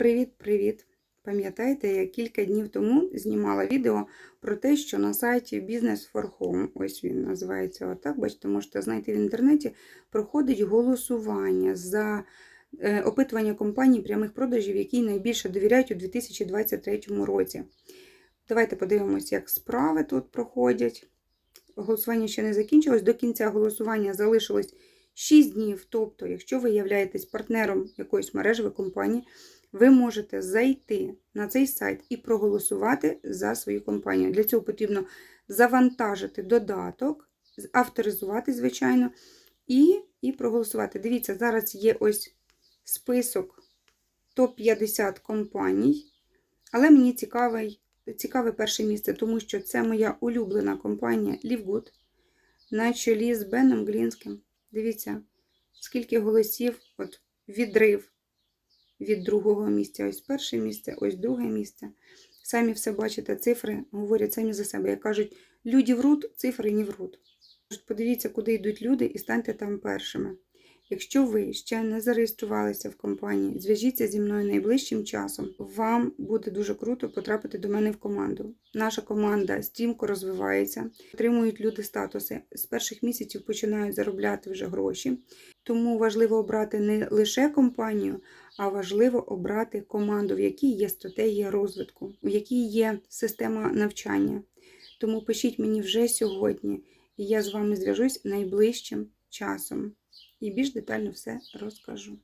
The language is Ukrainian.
Привіт-привіт! Пам'ятаєте, я кілька днів тому знімала відео про те, що на сайті Business for Home, ось він називається отак, бачите, можете знайти в інтернеті, проходить голосування за е, опитування компаній прямих продажів, які найбільше довіряють у 2023 році. Давайте подивимось, як справи тут проходять. Голосування ще не закінчилось. До кінця голосування залишилось 6 днів. Тобто, якщо ви являєтесь партнером якоїсь мережевої компанії, ви можете зайти на цей сайт і проголосувати за свою компанію. Для цього потрібно завантажити додаток, авторизувати, звичайно, і, і проголосувати. Дивіться, зараз є ось список топ-50 компаній, але мені цікавий, цікаве перше місце, тому що це моя улюблена компанія Livegood на чолі з Беном Глінським. Дивіться, скільки голосів, от відрив від другого місця. Ось перше місце, ось друге місце. Самі все бачите, цифри говорять самі за себе. Як кажуть, люди врут, цифри не врут. Подивіться, куди йдуть люди, і станьте там першими. Якщо ви ще не зареєструвалися в компанії, зв'яжіться зі мною найближчим часом. Вам буде дуже круто потрапити до мене в команду. Наша команда стрімко розвивається, отримують люди статуси. З перших місяців починають заробляти вже гроші. Тому важливо обрати не лише компанію, а важливо обрати команду, в якій є стратегія розвитку, в якій є система навчання. Тому пишіть мені вже сьогодні, і я з вами зв'яжусь найближчим часом і більш детально все розкажу.